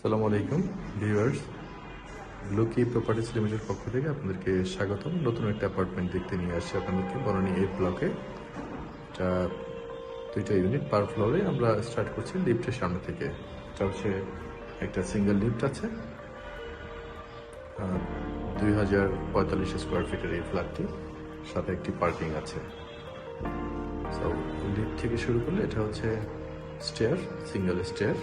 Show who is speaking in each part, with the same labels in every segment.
Speaker 1: আসসালামু আলাইকুম, viewers. লুকি properties limited পক্ষ থেকে আপনাদেরকে স্বাগতম। নতুন একটা অ্যাপার্টমেন্ট দেখতে নিয়ে আসছি আপনাদেরকে। বনানী এই ব্লকে এটা দুইটা ইউনিট পার ফ্লোরে আমরা স্টার্ট করছি লিফটের সামনে থেকে। এটা হচ্ছে একটা সিঙ্গেল লিফট আছে। দুই হাজার পঁয়তাল্লিশ স্কোয়ার ফিটের এই ফ্ল্যাটটি সাথে একটি পার্কিং আছে। সো লিফট থেকে শুরু করলে এটা হচ্ছে স্টেয়ার সিঙ্গেল স্টেয়ার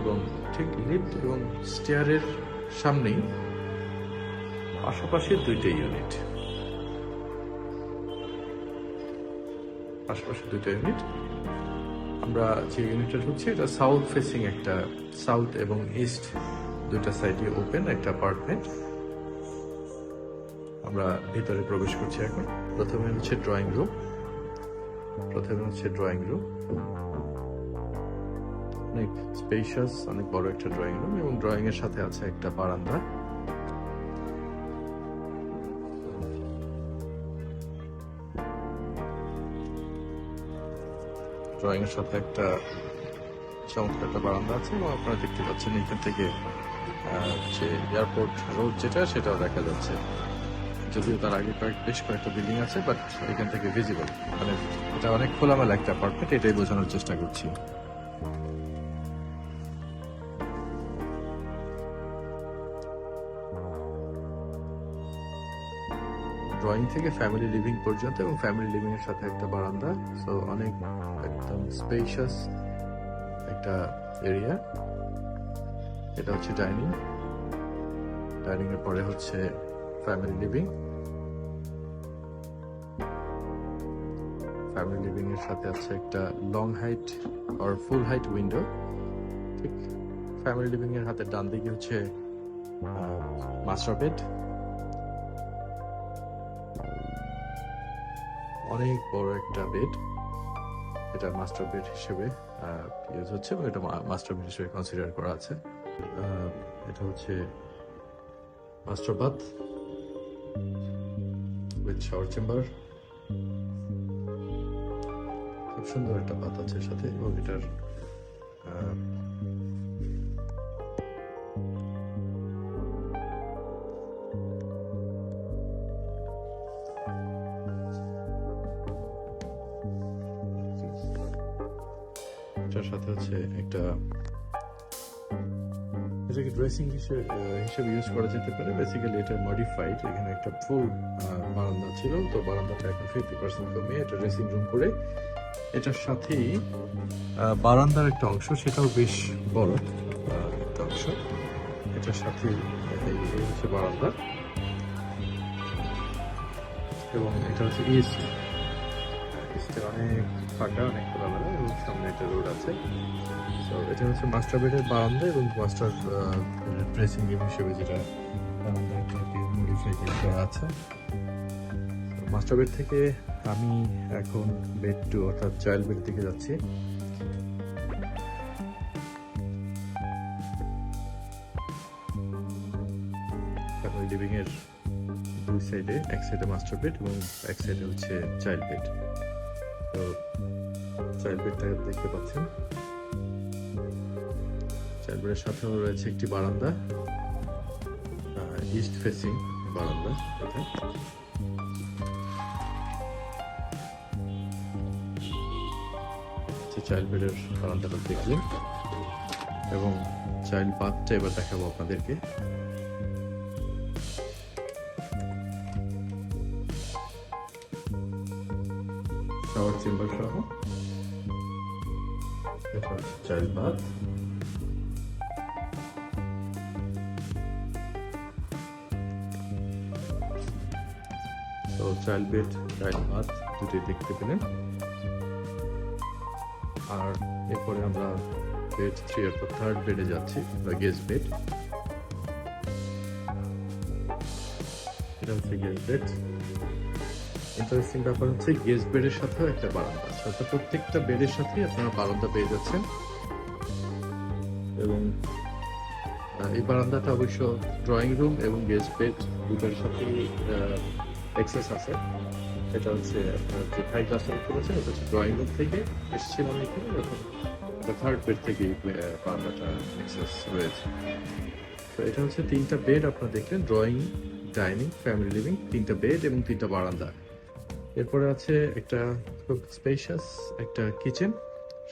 Speaker 1: এবং ঠিক লিফট এবং স্টেয়ারের সামনেই পাশাপাশি দুইটা ইউনিট পাশাপাশি দুইটা ইউনিট আমরা যে ইউনিটটা ঢুকছি, এটা সাউথ ফেসিং একটা সাউথ এবং ইস্ট দুইটা সাইডে ওপেন একটা অ্যাপার্টমেন্ট আমরা ভিতরে প্রবেশ করছি এখন। প্রথমে হচ্ছে ড্রয়িং রুম প্রথমে হচ্ছে ড্রয়িং রুম অনেক স্পেশাস অনেক বড় একটা ড্রয়িং রুম এবং ড্রয়িং এর সাথে আছে একটা বারান্দা। ড্রয়িং এর সাথে একটা চমৎকার একটা বারান্দা আছে এবং আপনারা দেখতে পাচ্ছেন এখান থেকে যে এয়ারপোর্ট রোড যেটা, সেটাও দেখা যাচ্ছে। যদিও তার আগে কয়েক, বেশ কয়েকটা বিল্ডিং আছে বাট এখান থেকে ভিজিবল মানে এটা অনেক খোলামেলা একটা অ্যাপার্টমেন্ট এটাই বোঝানোর চেষ্টা করছি। ড্রয়িং থেকে ফ্যামিলি লিভিং পর্যন্ত এবং ফ্যামিলি লিভিং এর সাথে একটা বারান্দা। সো অনেক একদম স্পেশাস একটা এরিয়া এটা হচ্ছে ডাইনিং ডাইনিং এর পরে হচ্ছে ফ্যামিলি লিভিং ফ্যামিলি লিভিং এর সাথে আছে একটা লং হাইট আর ফুল হাইট উইন্ডো ঠিক। ফ্যামিলি লিভিং এর হাতে ডান দিকে হচ্ছে মাস্টার বেড অনেক বড় একটা বেড এটা মাস্টার বেড হিসেবে ইউজ হচ্ছে এবং এটা মাস্টার বেড হিসেবে কনসিডার করা আছে। এটা হচ্ছে master bath with shower chamber খুব সুন্দর একটা বাথ আছে সাথে এবং এটার এটার সাথে হচ্ছে একটা এটাকে ড্রেসিং হিসেবে ইউজ করা যেতে পারে। বেসিক্যালি এটা মডিফাইড এখানে একটা ফুল বারান্দা ছিল। তো বারান্দাটা এখন ফিফটি পার্সেন্ট কমিয়ে এটা ড্রেসিং রুম করে। এটার সাথেই বারান্দার একটা অংশ, সেটাও বেশ বড় একটা অংশ। এটার সাথে হচ্ছে বারান্দা। এবং এটা হচ্ছে ইস্ট ইস্টে অনেক ফাঁকা অনেক খোলামেলা, এবং সামনে একটা রোড আছে। তো এটা হচ্ছে মাস্টার বেডের বারান্দা এবং মাস্টার ড্রেসিং রুম হিসেবে যেটা আছে। মাস্টার বেড থেকে আমি এখন বেড টু অর্থাৎ চাইল্ড বেড দিকে যাচ্ছি। ফ্যামিলি লিভিং এর দুই সাইডে এক সাইডে মাস্টার বেড এবং এক সাইডে হচ্ছে চাইল্ড বেড তো চাইল্ড বেডটা দেখতে পাচ্ছেন। চাইল্ড বেডের সাথেও রয়েছে একটি বারান্দা ইস্ট ফেসিং বারান্দা এটা চাইল্ড বেডের বারান্দাটা দেখলেন। এবং চাইল্ড বাথটা এবার দেখাবো আপনাদেরকে। শাওয়ার চেম্বার সহ চাইল্ড বাথ তো চাইল্ড বেড চাইল্ড বাথ দুটোই দেখতে পেলেন আর এরপরে আমরা বেড থ্রি অর্থাৎ থার্ড বেডে যাচ্ছি বা গেস্ট বেড এটা হচ্ছে গেস্ট বেড ইন্টারেস্টিং ব্যাপার হচ্ছে গেস্ট বেডের সাথেও একটা বারান্দা আছে। অর্থাৎ প্রত্যেকটা বেডের সাথেই আপনারা বারান্দা পেয়ে যাচ্ছেন। এবং এই বারান্দাটা অবশ্য ড্রয়িং রুম এবং গেস্ট বেড দুটার সাথেই অ্যাক্সেস আছে। এটা হচ্ছে আপনার যে ক্লাসটা দেখতে পাচ্ছেন এটা হচ্ছে ড্রয়িং রুম থেকে এসেছিলাম এখানে থার্ড বেড থেকেই বারান্দাটা অ্যাক্সেস রয়েছে তো এটা হচ্ছে তিনটা বেড আপনারা দেখলেন ড্রয়িং ডাইনিং ফ্যামিলি লিভিং তিনটা বেড এবং তিনটা বারান্দা। এরপরে আছে একটা খুব স্পেশাস একটা কিচেন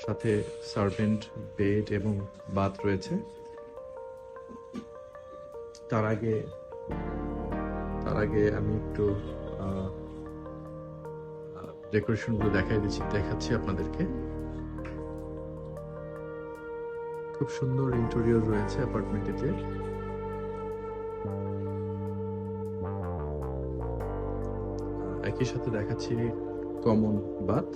Speaker 1: সাথে সার্ভেন্ট বেড এবং বাথ রয়েছে। তার আগে তার আগে আমি একটু ডেকোরেশনগুলো দেখাই দিচ্ছি, দেখাচ্ছি আপনাদেরকে। খুব সুন্দর ইন্টেরিয়র রয়েছে অ্যাপার্টমেন্টটিতে একই সাথে দেখাচ্ছি কমন বাথ।